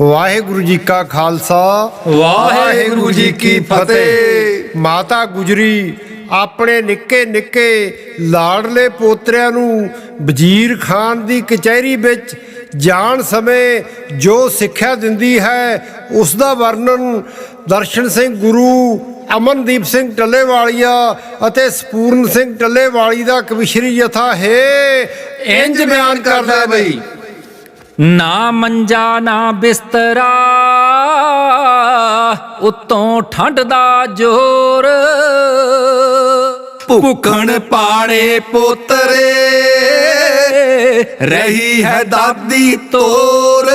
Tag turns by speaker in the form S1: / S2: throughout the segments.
S1: ਵਾਹਿਗੁਰੂ ਜੀ ਕਾ ਖਾਲਸਾ
S2: ਵਾਹਿਗੁਰੂ ਜੀ ਕੀ ਫਤਿਹ।
S1: ਮਾਤਾ ਗੁਜਰੀ ਆਪਣੇ ਨਿੱਕੇ ਨਿੱਕੇ ਲਾੜਲੇ ਪੋਤਰਿਆਂ ਨੂੰ ਵਜ਼ੀਰ ਖਾਨ ਦੀ ਕਚਹਿਰੀ ਵਿੱਚ ਜਾਣ ਸਮੇਂ ਜੋ ਸਿੱਖਿਆ ਦਿੰਦੀ ਹੈ ਉਸ ਦਾ ਵਰਣਨ ਦਰਸ਼ਨ ਸਿੰਘ ਗੁਰੂ ਅਮਨਦੀਪ ਸਿੰਘ ਟੱਲੇਵਾਲੀਆ ਅਤੇ ਸਪੂਰਨ ਸਿੰਘ ਟੱਲੇਵਾਲੀ ਦਾ ਕਵਿਸ਼ਰੀ ਜਥਾ ਹੈ ਇੰਜ ਬਿਆਨ ਕਰਦਾ ਹੈ ਬਈ
S2: ਨਾ ਮੰਜਾ, ਨਾ ਬਿਸਤਰਾ, ਉਤੋਂ ਠੰਡ ਦਾ ਜ਼ੋਰ।
S3: ਭੁੱਖਣ ਪਾੜੇ ਪੋਤਰੇ, ਰਹੀ ਹੈ ਦਾਦੀ ਤੋਰ।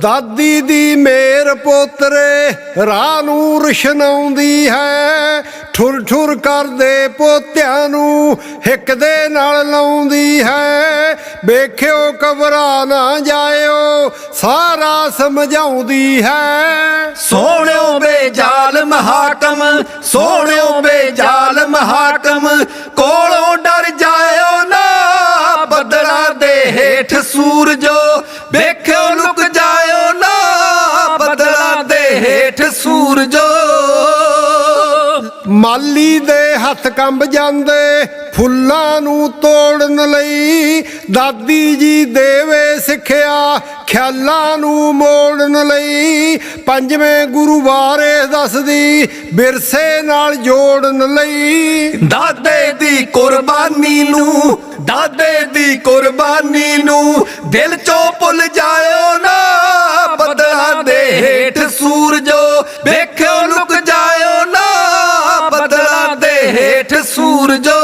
S1: ਦਾਦੀ ਦੀ ਮੇਰ ਪੋਤਰੇ, ਰਾਹ ਨੂੰ ਰਸ਼ਨਾਉਂਦੀ ਹੈ। ਠੁਰ ਠੁਰ ਕਰਦੇ ਪੋਤਿਆਂ ਨੂੰ ਹਿੱਕ ਦੇ ਨਾਲ ਲਾਉਂਦੀ ਹੈ। ਵੇਖਿਓ ਘਬਰਾ ਨਾ ਜਾਇਓ, ਸਾਰਾ ਸਮਝਾਉਂਦੀ ਹੈ।
S3: ਸੋਹਣਿਓ ਬੇਜਾਲ ਹਾਕਮ ਸੋਹਣਿਓ ਬੇਜਾਲ ਹਾਕਮ ਕੋਲੋਂ ਡਰ ਜਾਇਓ ਨਾ, ਬੱਦਲਾਂ ਦੇ ਹੇਠ ਸੂਰਜੋ।
S1: ਮਾਲੀ ਦੇ ਹੱਥ ਕੰਬ ਜਾਂਦੇ, ਫੁੱਲਾਂ ਨੂੰ ਤੋੜਨ ਲਈ। ਦਾਦੀ ਜੀ ਦੇਵੇ ਸਿੱਖਿਆ, ਖਿਆਲਾਂ ਨੂੰ ਮੋੜਨ ਲਈ। ਪੰਜਵੇਂ ਗੁਰੂ ਬਾਰੇ ਦੱਸਦੀ, ਵਿਰਸੇ ਨਾਲ ਜੋੜਨ ਲਈ।
S3: ਦਾਦੇ ਦੀ ਕੁਰਬਾਨੀ ਨੂੰ, ਦਾਦੇ ਦੀ ਕੁਰਬਾਨੀ ਨੂੰ ਦਿਲ ਚੋਂ ਭੁੱਲ ਜਾਇਓ ਨਾ। ਬਦਲਾ ਦੇ ਹੇਠ ਸੂਰਜੋ ਵੇਖਿਓ ਸੂਰਜੋ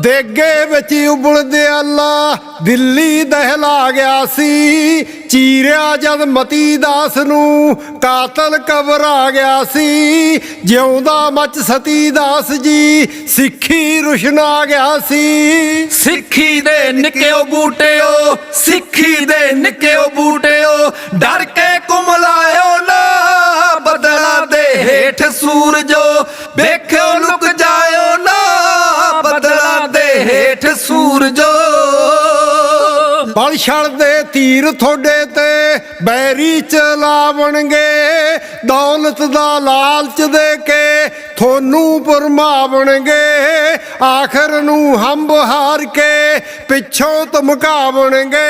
S1: ਦੇਗੇ ਵਿੱਚ ਉਬਲਦੇ ਅੱਲਾ, ਦਿੱਲੀ ਦਹਿਲਾ ਗਿਆ ਸੀ। ਚੀਰਿਆ ਜਦ ਮਤੀ ਦਾਸ ਨੂੰ, ਕਾਤਲ ਕਬਰ ਗਿਆ ਸੀ। ਜਿਉਂਦਾ ਮਚ ਸਤੀ ਦਾਸ ਜੀ, ਸਿੱਖੀ ਰੁਸ਼ਨ ਆ ਗਿਆ ਸੀ।
S3: ਸਿੱਖੀ ਦੇ ਨਿੱਕਿਓ ਬੂਟਿਓ, ਸਿੱਖੀ ਦੇ ਨਿੱਕਿਓ ਬੂਟਿਓ, ਡਰ ਕੇ ਕੁਮਲਾਇਓ ਨਾ, ਬਦਲਾ ਦੇ ਹੇਠ ਸੂਰਜ ਸੂਰਜੋ
S1: ਤੀਰ ਤੁਹਾਡੇ ਤੇ ਬੈਰੀ ਚਲਾਵਣਗੇ ਦੌਲਤ ਦਾ ਲਾਲਚ ਦੇ ਕੇ ਤੁਹਾਨੂੰ ਪਰਮਾਵਣਗੇ ਆਖਰ ਨੂੰ ਹੰਬ ਹਾਰ ਕੇ ਪਿੱਛੋਂ ਧਮਕਾਵਣਗੇ।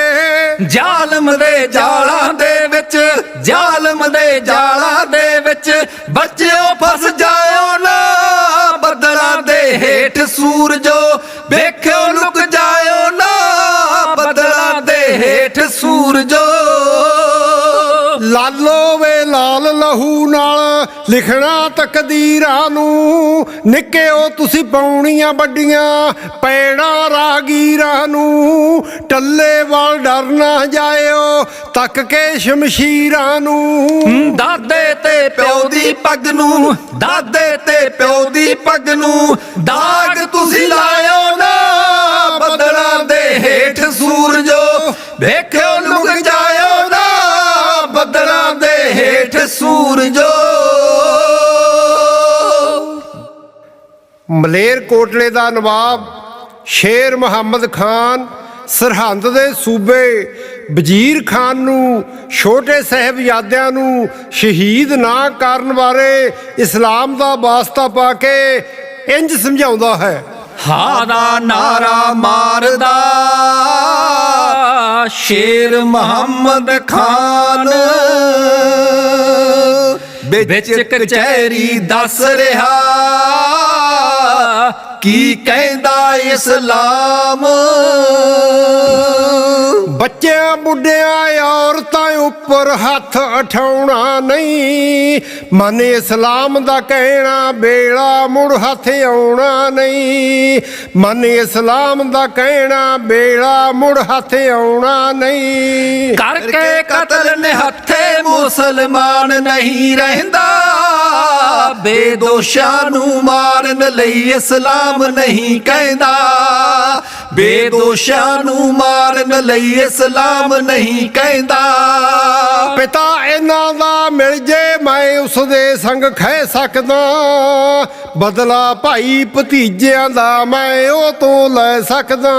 S3: ਜ਼ਾਲਮ ਦੇ ਜਾਲਾਂ ਦੇ ਵਿੱਚ, ਜ਼ਾਲਮ ਦੇ ਜਾਲਾਂ ਦੇ ਵਿੱਚ ਬੱਚਿਓ ਫਸ
S1: ਲਾਲ ਨਾਲ ਲਿਖਣਾ ਤਕਦੀਰਾਂ ਨੂੰ। ਨਿੱਕਿਓ ਤੁਸੀਂ ਪਾਉਣੀਆਂ ਵੱਡੀਆਂ ਪੈਣਾ ਰਾਗੀਰਾਂ ਨੂੰ। ਟੱਲੇ ਵਾਲ ਡਰ ਜਾਇਓ ਤੱਕ ਕੇ ਸ਼ਮਸ਼ੀਰਾਂ ਨੂੰ।
S3: ਦਾਦੇ ਤੇ ਪਿਓ ਦੀ ਪੱਗ ਨੂੰ, ਦਾਦੇ ਤੇ ਪਿਓ ਦੀ ਪੱਗ ਨੂੰ। ਦਾਗ ਤੁਸੀਂ ਲਾਇਓ ਨਾ, ਬੱਦਲਾਂ ਦੇ ਹੇਠ ਸੂਰਜੋ। ਵੇਖਿਓ
S1: ਮਲੇਰ ਕੋਟਲੇ ਦਾ ਨਵਾਬ ਸ਼ੇਰ ਮੁਹੰਮਦ ਖਾਨ, ਸਰਹੰਦ ਦੇ ਸੂਬੇ ਵਜ਼ੀਰ ਖਾਨ ਨੂੰ, ਛੋਟੇ ਸਾਹਿਬਜ਼ਾਦਿਆਂ ਨੂੰ ਸ਼ਹੀਦ ਨਾ ਕਰਨ ਬਾਰੇ ਇਸਲਾਮ ਦਾ ਵਾਸਤਾ ਪਾ ਕੇ ਇੰਜ ਸਮਝਾਉਂਦਾ ਹੈ।
S3: ਹਾ ਦਾ ਨਾਰਾ ਮਾਰਦਾ, ਸ਼ੇਰ ਮੁਹੰਮਦ ਖਾਨ। ਵਿੱਚ ਕਚਹਿਰੀ ਦੱਸ ਰਿਹਾ। ਕੀ ਕਹਿੰਦਾ ਇਸਲਾਮ?
S1: ਬੱਚਿਆਂ ਬੁੱਢਿਆਂ ਔਰਤਾਂ ਉੱਪਰ ਹੱਥ ਉਠਾਉਣਾ ਨਹੀਂ। ਮਨ ਇਸਲਾਮ ਦਾ ਕਹਿਣਾ, ਬੇੜਾ ਮੁੜ ਹੱਥ ਆਉਣਾ ਨਹੀਂ। ਮਨ ਇਸਲਾਮ ਦਾ ਕਹਿਣਾ, ਬੇੜਾ ਮੁੜ ਹੱਥ ਆਉਣਾ ਨਹੀਂ।
S3: ਕਰਕੇ ਕਤਲ ਨਿਹੱਥੇ ਮੁਸਲਮਾਨ ਨਹੀਂ ਰਹਿੰਦਾ। ਬੇਦੋਸ਼ਾਂ ਨੂੰ ਮਾਰਨ ਲਈ ਇਸਲਾਮ ਨਹੀਂ ਕਹਿੰਦਾ। ਬੇਦੋਸ਼ਾਂ ਨੂੰ ਮਾਰਨ ਲਈ ਇਸਲਾਮ ਨਹੀਂ ਕਹਿੰਦਾ।
S1: ਪਿਤਾ ਇਹਨਾਂ ਦਾ ਮਿਲ ਜੇ ਮੈਂ ਉਸ ਦੇ ਸੰਗ ਖਹਿ ਸਕਦਾ। ਬਦਲਾ ਭਾਈ ਭਤੀਜਿਆਂ ਦਾ ਮੈਂ ਉਹ ਤੋਂ ਲੈ ਸਕਦਾ।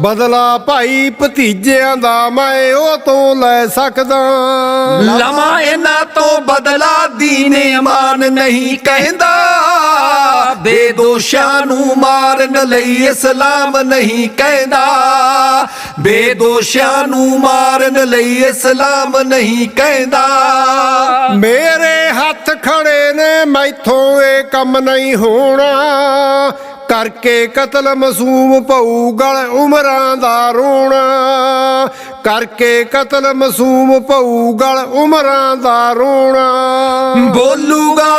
S1: ਬਦਲਾ ਭਾਈ ਭਤੀਜਿਆਂ ਦਾ ਮੈਂ ਉਹ ਤੋਂ ਲੈ ਸਕਦਾ।
S3: ਲਵਾਂ ਇਹਨਾਂ ਤੋਂ ਬਦਲਾ ਦੀਨ ਇਮਾਨ ਨਹੀਂ ਕਹਿੰਦਾ। ਬੇਦੋਸ਼ਾਂ ਨੂੰ ਮਾਰਨ ਲਈ ਇਸਲਾਮ ਨਹੀਂ ਕਹਿੰਦਾ। ਬੇਦੋਸ਼ਾਂ ਨੂੰ ਮਾਰਨ ਲਈ ਇਸਲਾਮ ਨਹੀਂ ਕਹਿੰਦਾ।
S1: ਮੇਰੇ ਹੱਥ ਖੜੇ ਨੇ ਮੈਥੋਂ ਇਹ ਕੰਮ ਨਹੀਂ ਹੋਣਾ। ਕਰਕੇ ਕਤਲ ਮਾਸੂਮ ਪਊ ਗਲ ਉਮਰਾਂ ਦਾ ਰੋਣਾ। ਕਰਕੇ ਕਤਲ ਮਾਸੂਮ ਪਊ ਗਲ ਉਮਰਾਂ ਦਾ ਰੋਣਾ।
S3: ਬੋਲੂਗਾ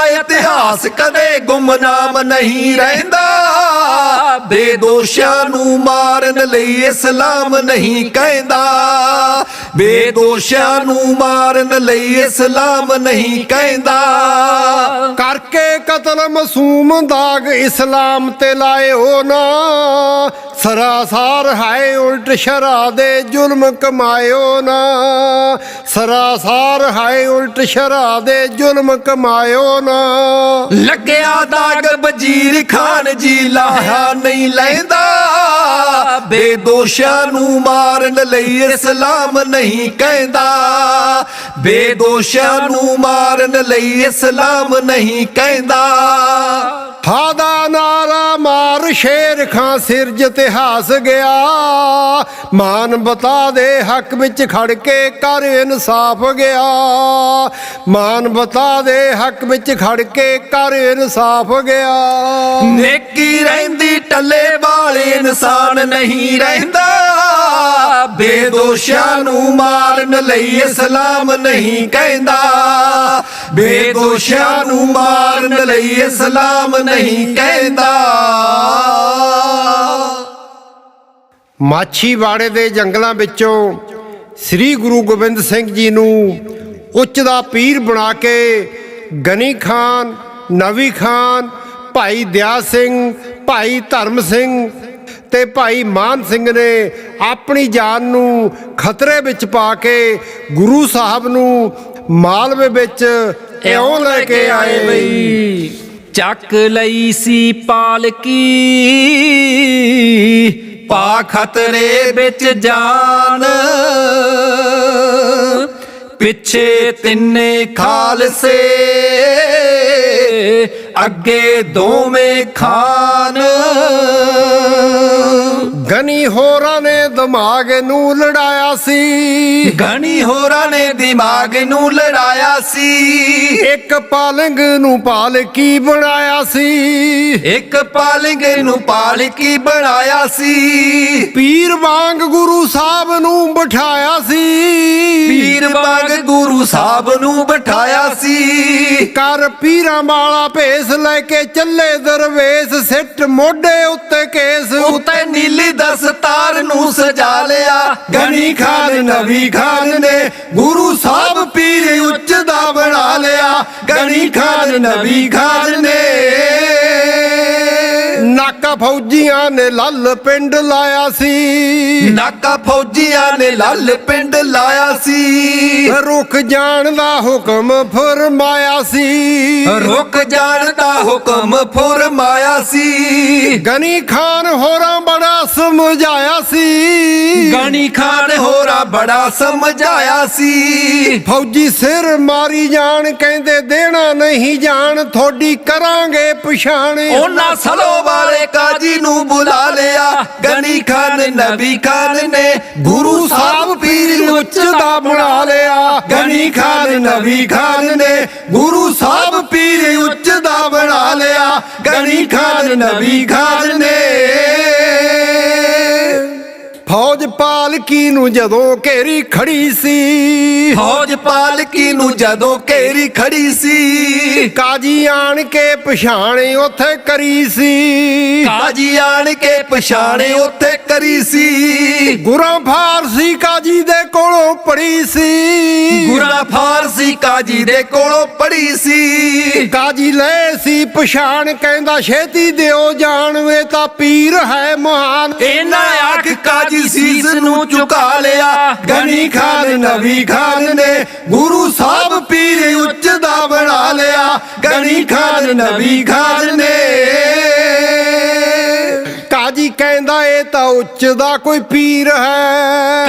S3: ਇਤਿਹਾਸ ਕਦੇ ਗੁੰਮਨਾਮ ਨਹੀਂ ਰਹਿੰਦਾ। ਬੇਦੋਸ਼ਾਂ ਨੂੰ ਮਾਰਨ ਲਈ ਇਸਲਾਮ ਨਹੀਂ ਕਹਿੰਦਾ। ਬੇਦੋਸ਼ਾਂ ਨੂੰ ਮਾਰਨ ਲਈ ਇਸਲਾਮ ਨਹੀਂ ਕਹਿੰਦਾ।
S1: ਕਰਕੇ ਕਤਲ ਮਾਸੂਮ ਦਾਗ ਇਸਲਾਮ ਤੇ ਲਾਇਓ ਨਾ। ਸਰਾਸਾਰ ਹੈ ਉਲਟ ਸ਼ਰਾ ਦੇ ਜ਼ੁਲਮ ਕਮਾਇਓ ਨਾ। ਸਰਾਸਾਰ ਹੈ ਉਲਟ ਸ਼ਰਾ ਦੇ ਜ਼ੁਲਮ ਕਮਾਇਓ ਨਾ।
S3: ਲੱਗਿਆ ਦਾਗ ਵਜ਼ੀਰ ਖਾਨ ਜੀ ਲਾਹਾ ਨਹੀਂ ਲੈਂਦਾ। ਬੇਦੋਸ਼ਾਂ ਨੂੰ ਮਾਰਨ ਲਈ ਇਸਲਾਮ ਨਹੀਂ ਕਹਿੰਦਾ। ਬੇਦੋਸ਼ਾਂ ਨੂੰ ਮਾਰਨ ਲਈ ਇਸਲਾਮ ਨਹੀਂ ਕਹਿੰਦਾ।
S1: ਹਾਦਾ ਨਾਰਾ ਮਾਰ ਸ਼ੇਰ ਖਾਂ ਸਿਰਜ ਇਤਿਹਾਸ ਗਿਆ। ਮਾਨ ਬਤਾ ਦੇ ਹੱਕ ਵਿੱਚ ਖੜ ਕੇ ਕਰ ਇਨਸਾਫ ਗਿਆ। ਮਾਨ ਬਤਾ ਦੇ ਹੱਕ ਵਿੱਚ ਖੜ ਕੇ ਕਰ ਇਨਸਾਫ ਗਿਆ।
S3: ਨੇਕੀ ਰਹਿੰਦੀ ਟੱਲੇ ਵਾਲੇ ਇਨਸਾਨ ਨਹੀਂ ਰਹਿੰਦਾ। ਬੇਦੋਸ਼ਾਂ ਨੂੰ ਮਾਰਨ ਲਈ ਇਸਲਾਮ ਨਹੀਂ ਕਹਿੰਦਾ। ਬੇਦੋਸ਼ਾਂ ਨੂੰ ਮਾਰਨ ਲਈ ਇਸਲਾਮ ਨਹੀਂ ਕਹਿੰਦਾ।
S1: ਮਾਛੀਵਾੜੇ ਦੇ ਜੰਗਲਾਂ ਵਿੱਚੋਂ ਸ੍ਰੀ ਗੁਰੂ ਗੋਬਿੰਦ ਸਿੰਘ ਜੀ ਨੂੰ ਉੱਚ ਦਾ ਪੀਰ ਬਣਾ ਕੇ ਗਨੀ ਖਾਨ, ਨਵੀ ਖਾਨ, ਭਾਈ ਦਿਆ ਸਿੰਘ, ਭਾਈ ਧਰਮ ਸਿੰਘ ਤੇ ਭਾਈ ਮਾਨ ਸਿੰਘ ਨੇ ਆਪਣੀ ਜਾਨ ਨੂੰ ਖਤਰੇ ਵਿੱਚ ਪਾ ਕੇ ਗੁਰੂ ਸਾਹਿਬ ਨੂੰ ਮਾਲਵੇ ਵਿੱਚ ਇਉਂ ਲੈ ਕੇ ਆਏ। ਬਈ
S2: ਚੱਕ ਲਈ ਸੀ ਪਾਲਕੀ
S3: ਪਾ ਖਤਰੇ ਵਿੱਚ ਜਾਨ। ਪਿੱਛੇ ਤਿੰਨੇ ਖਾਲਸੇ ਅੱਗੇ ਦੋਵੇਂ ਖਾਨ।
S1: ਗਨੀ ਹੋਰਾਂ ਨੇ ਦਿਮਾਗ ਨੂੰ ਲੜਾਇਆ ਸੀ।
S3: ਗਣੀ ਹੋਰਾਂ ਨੇ ਦਿਮਾਗ ਨੂੰ ਲੜਾਇਆ ਸੀ।
S1: ਇੱਕ ਪਾਲੰਗ ਨੂੰ ਪਾਲਕੀ ਬਣਾਇਆ ਸੀ।
S3: ਇੱਕ ਪਾਲਿੰਗ ਨੂੰ ਪਾਲਕੀ ਬਣਾਇਆ ਸੀ।
S1: ਪੀਰ ਵਾਂਗ ਗੁਰੂ ਸਾਹਿਬ ਨੂੰ ਬਿਠਾਇਆ ਸੀ।
S3: ਪੀਰ ਵਾਂਗ ਗੁਰੂ ਸਾਹਿਬ ਨੂੰ ਬਿਠਾਇਆ ਸੀ।
S1: ਕਰ ਪੀਰਾਂ ਵਾਲਾ ਭੇਸ ਲੈ ਕੇ ਚੱਲੇ ਦਰਵੇਸ਼ ਸਿੱਟ ਮੋਢੇ ਉੱਤੇ ਕੇਸ।
S3: ਉੱਤੇ ਨੀਲੀ ਦਸਤਾਰ ਨੂੰ ਸਜਾ ਲਿਆ। ਗਨੀ ਖਾਨ ਨਵੀ ਖਾਨ ਨੇ ਗੁਰੂ ਸਾਹਿਬ ਪੀਰ ਉੱਚ ਦਾ ਬਣਾ ਲਿਆ। ਗਨੀ ਖਾਨ ਨਵੀ ਖਾਨ ਨੇ
S1: ਨਾਕਾ ਫੌਜੀਆਂ ਨੇ ਲੱਲ ਪਿੰਡ ਲਾਇਆ ਸੀ।
S3: ਨਾਕਾ ਫੌਜੀਆਂ ਨੇ ਲੱਲ ਪਿੰਡ ਲਾਇਆ ਸੀ।
S1: ਰੁਕ ਜਾਣ ਦਾ ਹੁਕਮ ਫਰਮਾਇਆ ਸੀ।
S3: ਰੁਕ ਜਾਣ ਦਾ ਹੁਕਮ ਫਰਮਾਇਆ ਸੀ।
S1: ਗਨੀ ਖਾਨ ਹੋਰਾਂ ਬੜਾ ਸਮਝਾਇਆ ਸੀ।
S3: ਗਣੀ ਖਾਨ ਹੋਰਾ ਬੜਾ ਸਮਝਾਇਆ ਸੀ।
S1: ਫੌਜੀ ਸਿਰ ਮਾਰੀ ਜਾਣ ਕਹਿੰਦੇ ਦੇਣਾ ਨਹੀਂ ਜਾਣ ਥੋੜੀ ਕਰਾਂਗੇ ਪਛਾਣ।
S3: ਉਹਨਾਂ ਸਲੋ ਵਾਲੇ ਕਾਜੀ ਨੂੰ ਬੁਲਾ ਲਿਆ। ਗਨੀ ਖਾਨ, ਨਬੀ ਖਾਨ ਨੇ ਗੁਰੂ ਸਾਹਿਬ ਪੀਰ ਉੱਚ ਦਾ ਬਣਾ ਲਿਆ। ਗਨੀ ਖਾਨ, ਨਬੀ ਖਾਨ ਨੇ ਗੁਰੂ ਸਾਹਿਬ ਪੀਰ ਉੱਚ ਦਾ ਬਣਾ ਲਿਆ। ਗਨੀ ਖਾਨ, ਨਬੀ ਖਾਨ ਨੇ
S1: ਪਾਲਕੀ ਨੂੰ ਜਦੋਂ ਘੇਰੀ ਖੜੀ ਸੀ।
S3: ਫੌਜ ਪਾਲਕੀ ਨੂੰ ਜਦੋਂ ਘੇਰੀ ਖੜੀ ਸੀ।
S1: ਕਾਜੀ ਆਣ ਕੇ ਪਛਾਣੇ ਉੱਥੇ ਕਰੀ ਸੀ।
S3: ਕਾਜੀ ਆਣ ਕੇ ਪਛਾਣੇ ਉੱਥੇ ਕਰੀ ਸੀ।
S1: ਗੁਰਾਂ ਫਾਰਸੀ ਕਾਜੀ ਦੇ ਕੋਲੋਂ ਪੜੀ ਸੀ।
S3: ਗੁਰਾ ਫਾਰਸੀ ਕਾਜੀ ਦੇ ਕੋਲੋਂ ਪੜੀ ਸੀ।
S1: ਕਾਜੀ ਲੈ ਸੀ ਪਛਾਣ ਕਹਿੰਦਾ ਛੇਤੀ ਦਿਓ ਜਾਣ ਵੇ ਤਾਂ ਪੀਰ ਹੈ ਮਹਾਨ।
S3: ਇਹਨਾਂ ਆਖ ਕਾਜੀ ਸੀਸ ਨੂੰ ਝੁਕਾ ਲਿਆ ਗਨੀ ਖਾਨ ਨਬੀ ਖਾਨ ਨੇ ਗੁਰੂ ਸਾਹਿਬ ਪੀਰ ਉੱਚ ਦਾ ਬਣਾ ਲਿਆ। ਗਨੀ ਖਾਨ ਨਬੀ ਖਾਨ ਨੇ।
S1: ਕਾਜੀ ਕਹਿੰਦਾ ਇਹ ਤਾਂ ਉੱਚ ਦਾ ਕੋਈ ਪੀਰ ਹੈ।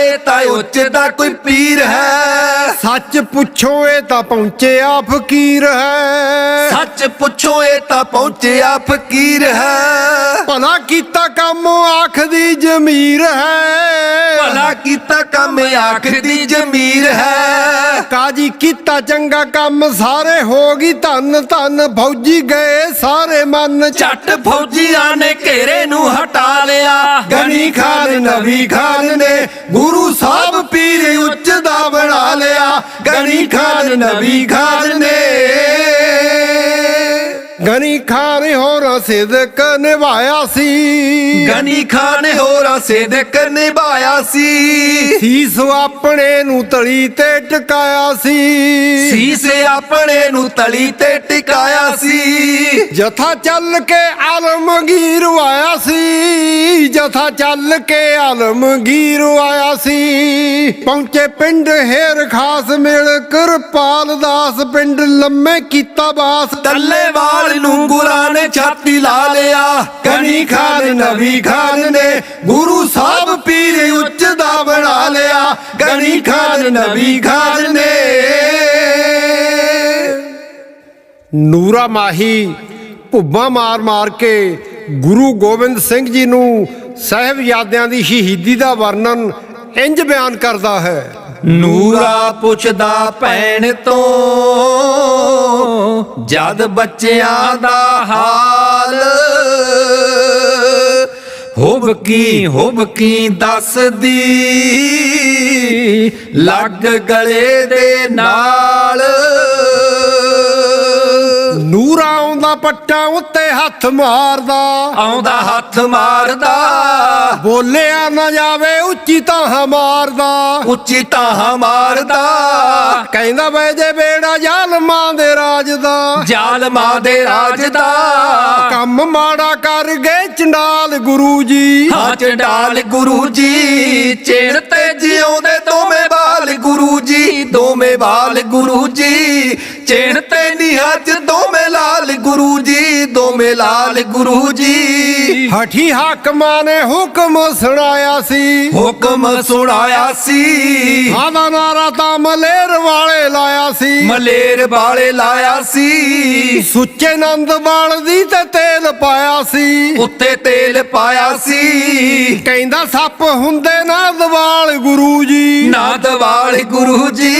S3: ਇਹ ਤਾਂ ਉੱਚ ਦਾ ਕੋਈ ਪੀਰ ਹੈ।
S1: ਸੱਚ ਪੁੱਛੋ ਇਹ ਤਾਂ ਪਹੁੰਚਿਆ ਫਕੀਰ ਹੈ।
S3: ਸੱਚ ਪੁੱਛੋ ਇਹ ਤਾਂ ਪਹੁੰਚਿਆ ਫਕੀਰ ਹੈ।
S1: ਭਲਾ ਕੀਤਾ ਕੰਮ ਆਖਦੀ ਜ਼ਮੀਰ ਹੈ।
S3: ਭਲਾ ਕੀਤਾ ਕੰਮ ਆਖ ਦੀ ਜ਼ਮੀਰ ਹੈ।
S1: ਕਾਜੀ ਕੀਤਾ ਚੰਗਾ ਕੰਮ ਸਾਰੇ ਹੋ ਗਈ ਧੰਨ ਧੰਨ। ਫੌਜੀ ਗਏ ਸਾਰੇ ਮਨ
S3: ਛੱਟ ਫੌਜੀਆਂ ਨੇ ਘੇਰੇ ਨੂੰ ਹਟਾ ਲਿਆ। ਗਨੀ ਖਾਨ ਨਬੀ ਖਾਨ ਨੇ। ਗੁਰੂ ਸਾਹਿਬ ਪੀਰ ਉੱਚ ਦਾ ਬਣਾ ਲਿਆ ਗਨੀ ਖਾਨ ਨਬੀ ਖਾਨ ਨੇ।
S1: ਗਨੀ ਖਾਨ ਹੋਰਾਂ ਸਿਦਕ ਨਿਭਾਇਆ ਸੀ।
S3: ਗਨੀ ਖਾਨ ਹੋਰਾਂ ਸਿਦਕ ਨਿਭਾਇਆ ਸੀ।
S1: ਸੀਸ ਆਪਣੇ ਨੂੰ ਤਲੀ ਤੇ ਟਿਕਾਇਆ ਸੀ।
S3: ਸੀਸ ਆਪਣੇ ਨੂੰ ਤਲੀ ਤੇ ਟਿਕਾਇਆ ਸੀ।
S1: ਜਥਾ ਚੱਲ ਕੇ ਆਲਮਗੀਰ ਆਇਆ ਸੀ। ਜਥਾ ਚੱਲ ਕੇ ਆਲਮਗੀਰ ਆਇਆ ਸੀ। ਪਹੁੰਚੇ ਪਿੰਡ ਹੇਰ ਖਾਸ ਮਿਲ ਕਿਰਪਾਲ ਦਾਸ ਪਿੰਡ ਲੰਮੇ ਕੀਤਾ ਬਾਸ।
S3: ਟੱਲੇਵਾਲ ਨੂੰ ਗੁਰਾਂ ਨੇ ਛਾਤੀ ਲਾ ਲਿਆ। ਗਨੀ ਖਾਨ ਨਬੀ ਖਾਨ ਨੇ ਗੁਰੂ ਸਾਹਿਬ ਪੀਰ ਉੱਚ ਦਾ ਬਣਾ ਲਿਆ। ਗਨੀ ਖਾਨ ਨਬੀ ਖਾਨ ਨੇ।
S1: ਨੂਰਾ ਮਾਹੀ, ਭੁੱਬਾ ਮਾਰ ਮਾਰ ਕੇ ਗੁਰੂ ਗੋਬਿੰਦ ਸਿੰਘ ਜੀ ਨੂੰ ਸਾਹਿਬਜ਼ਾਦਿਆਂ ਦੀ ਸ਼ਹੀਦੀ ਦਾ ਵਰਣਨ ਇੰਜ ਬਿਆਨ ਕਰਦਾ ਹੈ।
S3: ਨੂਰਾ ਪੁੱਛਦਾ ਭੈਣ ਤੋਂ, ਜਦ ਬੱਚਿਆਂ ਦਾ ਹਾਲ। ਹੁਬ ਕੀ ਹੁਬ ਕੀ ਦੱਸਦੀ, ਲੱਗ ਗਲੇ ਦੇ ਨਾਲ।
S1: ਨੂਰਾ ਆਉਂਦਾ ਪੱਟਾਂ ਉੱਤੇ ਹੱਥ ਮਾਰਦਾ।
S3: ਆਉਂਦਾ ਹੱਥ ਮਾਰਦਾ।
S1: ਬੋਲਿਆ ਨਾ ਜਾਵੇ ਉੱਚੀ ਤਾਂ ਮਾਰਦਾ।
S3: ਉੱਚੀ ਤਾਹਾਂ ਮਾਰਦਾ।
S1: ਕਹਿੰਦਾ ਵੇ ਜੇ ਬੇੜਾ ਜ਼ਾਲਮਾਂ ਦੇ ਰਾਜ ਦਾ।
S3: ਜ਼ਾਲਮਾਂ ਦੇ ਰਾਜ ਦਾ।
S1: ਕੰਮ ਮਾੜਾ ਕਰ ਗਏ ਚੰਡਾਲ ਗੁਰੂ ਜੀ।
S3: ਹਾਂ ਚੰਡਾਲ ਗੁਰੂ ਜੀ। ਚਿਣ ਤੇ ਜਿਉਂਦੇ ਦੋਵੇਂ ਬਾਲ ਗੁਰੂ ਜੀ। ਦੋਵੇਂ ਬਾਲ ਗੁਰੂ ਜੀ। ਚਿਣ ਤੇ ਨਿਹੱਜ ਦੋਵੇਂ ਲਾਲ ਗੁਰੂ ਜੀ ਦੋਵੇਂ ਲਾਲ ਗੁਰੂ ਜੀ।
S1: ਹਠੀ ਹਾਕਮਾਂ ਨੇ ਹੁਕਮ ਸੁਣਾਇਆ ਸੀ।
S3: ਹੁਕਮ ਸੁਣਾਇਆ ਸੀ।
S1: ਆਦਾ ਨਾਰਾ ਤਾਂ ਮਲੇਰ ਵਾਲੇ ਲਾਇਆ ਸੀ।
S3: ਮਲੇਰ ਵਾਲੇ ਲਾਇਆ ਸੀ।
S1: ਸੁੱਚੇ ਨੰਦ ਬਾਲ ਦੀ ਤੇ ਤੇਲ ਪਾਇਆ ਸੀ।
S3: ਉੱਤੇ ਤੇਲ ਪਾਇਆ ਸੀ।
S1: ਕਹਿੰਦਾ ਸੱਪ ਹੁੰਦੇ ਨਾ ਦਵਾਲ ਗੁਰੂ ਜੀ।
S3: ਨਾਦ ਵਾਲ ਗੁਰੂ ਜੀ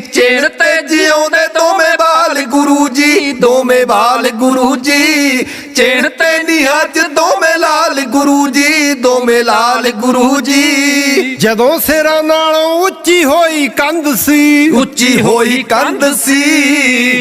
S3: ਚਿਣ ਤੇ ਜਿਉਂਦੇ ਦੋਵੇਂ ਬਾਲ ਗੁਰੂ ਜੀ ਦੋਵੇਂ ਬਾਲ ਗੁਰੂ ਜੀ। ਚਿਣ ਤੇ ਨਿਹੱਜ ਦੋਵੇਂ ਲਾਲ ਗੁਰੂ ਜੀ ਦੋਵੇਂ ਲਾਲ ਗੁਰੂ ਜੀ।
S1: ਜਦੋਂ ਸਿਰਾਂ ਨਾਲੋਂ ਉੱਚੀ ਹੋਈ ਕੰਧ ਸੀ।
S3: ਉੱਚੀ ਹੋਈ ਕੰਧ ਸੀ।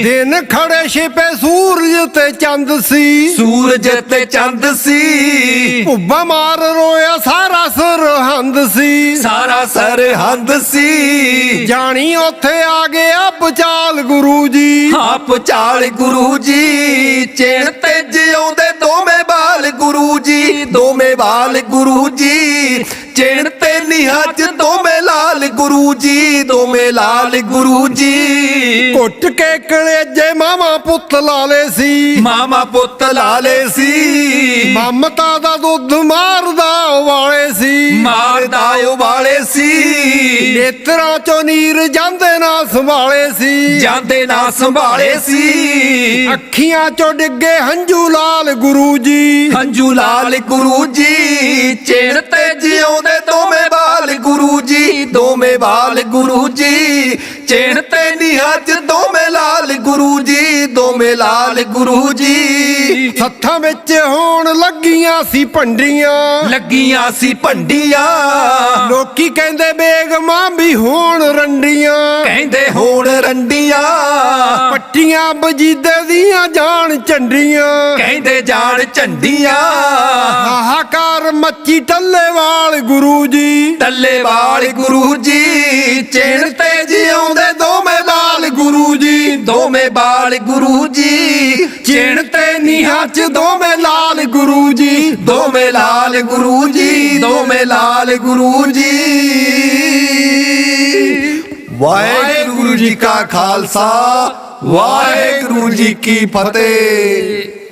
S1: ਦਿਨ ਖੜੇ ਛਿਪੇ ਸੂਰਜ ਤੇ ਚੰਦ ਸੀ।
S3: ਸੂਰਜ ਤੇ ਚੰਦ ਸੀ।
S1: ਭੁੱਬਾ ਮਾਰ ਰੋਇਆ ਸਾਰਾ ਸਰਹੰਦ ਸੀ।
S3: ਸਾਰਾ ਸਰਹੰਦ ਸੀ।
S1: ਜਾਣੀ ਉੱਥੇ ਆ ਗਿਆ ਪਚਾਲ ਗੁਰੂ ਜੀ।
S3: ਆਪ ਚਾਲ ਗੁਰੂ ਜੀ। ਚਿਣ ਤੇ ਜਿਉਂਦੇ ਦੋਵੇਂ ਬਾਲ ਗੁਰੂ ਜੀ। ਦੋਵੇਂ ਬਾਲ ਗੁਰੂ ਜੀ ਚਿਣ ਤੇ ਨਿਹੱਜ ਦੋਵੇਂ ਲਾਲ ਗੁਰੂ ਜੀ ਦੋਵੇਂ ਲਾਲ ਗੁਰੂ ਜੀ।
S1: ਘੁੱਟ ਕੇ ਕਲੇਜੇ ਮਾਵਾ ਪੁੱਤ ਲਾਲੇ ਸੀ?
S3: ਮਾਮਾ ਪੁੱਤ ਲਾਲੇ ਸੀ।
S1: ਮਮਤਾ ਦਾ ਦੁੱਧ ਮਾਰਦਾ ਵਾਲੇ ਸੀ।
S3: ਮਾਰਦਾ ਉਬਾਲੇ ਸੀ।
S1: ਨੇਤਰਾਂ ਚੋਂ ਨੀਰ ਜਾਂਦੇ ਨਾ ਸੰਭਾਲੇ ਸੀ।
S3: ਜਾਂਦੇ ਨਾ ਸੰਭਾਲੇ ਸੀ।
S1: ਅੱਖੀਆਂ ਚੋਂ ਡਿੱਗੇ ਹੰਝੂ ਲਾਲ ਗੁਰੂ ਜੀ।
S3: ਹੰਝੂ ਲਾਲ ਗੁਰੂ ਜੀ। ਚਿਣ ਤੇ ਜਿਉਂਦੇ ਦੋਵੇਂ ਬਾਲ ਗੁਰੂ ਜੀ ਦੋਵੇਂ ਬਾਲ ਗੁਰੂ ਜੀ। ਚਿਣ ਤੇ ਨਿਹੱਜ ਦੋਵੇਂ ਦੋਵੇਂ ਲਾਲ ਗੁਰੂ ਜੀ।
S1: ਸੱਥਾਂ ਵਿੱਚ ਹੋਣ ਲੱਗੀਆਂ ਸੀ ਭੰਡੀਆਂ।
S3: ਲੱਗੀਆਂ ਸੀ ਭੰਡੀਆਂ।
S1: ਲੋਕੀ ਕਹਿੰਦੇ ਬੇਗਮਾਂ ਵੀ ਹੋਣ ਰੰਡੀਆਂ।
S3: ਕਹਿੰਦੇ ਹੋਣ ਰੰਡੀਆਂ।
S1: ਪੱਟੀਆਂ ਬਜੀਦੇ ਦੀਆਂ ਜਾਣ ਝੰਡੀਆਂ।
S3: ਕਹਿੰਦੇ ਜਾਣ ਝੰਡੀਆਂ।
S1: ਹਾਹਾਕਾਰ ਕਰ ਮੱਚੀ ਟੱਲੇਵਾਲ ਗੁਰੂ ਜੀ।
S3: ਟੱਲੇਵਾਲ ਗੁਰੂ ਜੀ। ਚੇਣ ਤੇ ਜਿਉਂਦੇ ਦੋਵੇਂ ਗੁਰੂ ਜੀ। ਚੇਣ ਤੇ ਨੀਹਾਂ ਚ ਦੋਵੇਂ ਲਾਲ ਗੁਰੂ ਜੀ। ਦੋਵੇਂ ਲਾਲ ਗੁਰੂ ਜੀ। ਦੋਵੇਂ ਲਾਲ ਗੁਰੂ ਜੀ। ਵਾਹਿਗੁਰੂ ਜੀ ਕਾ ਖਾਲਸਾ। ਵਾਹਿਗੁਰੂ ਜੀ ਕੀ ਫਤਿਹ।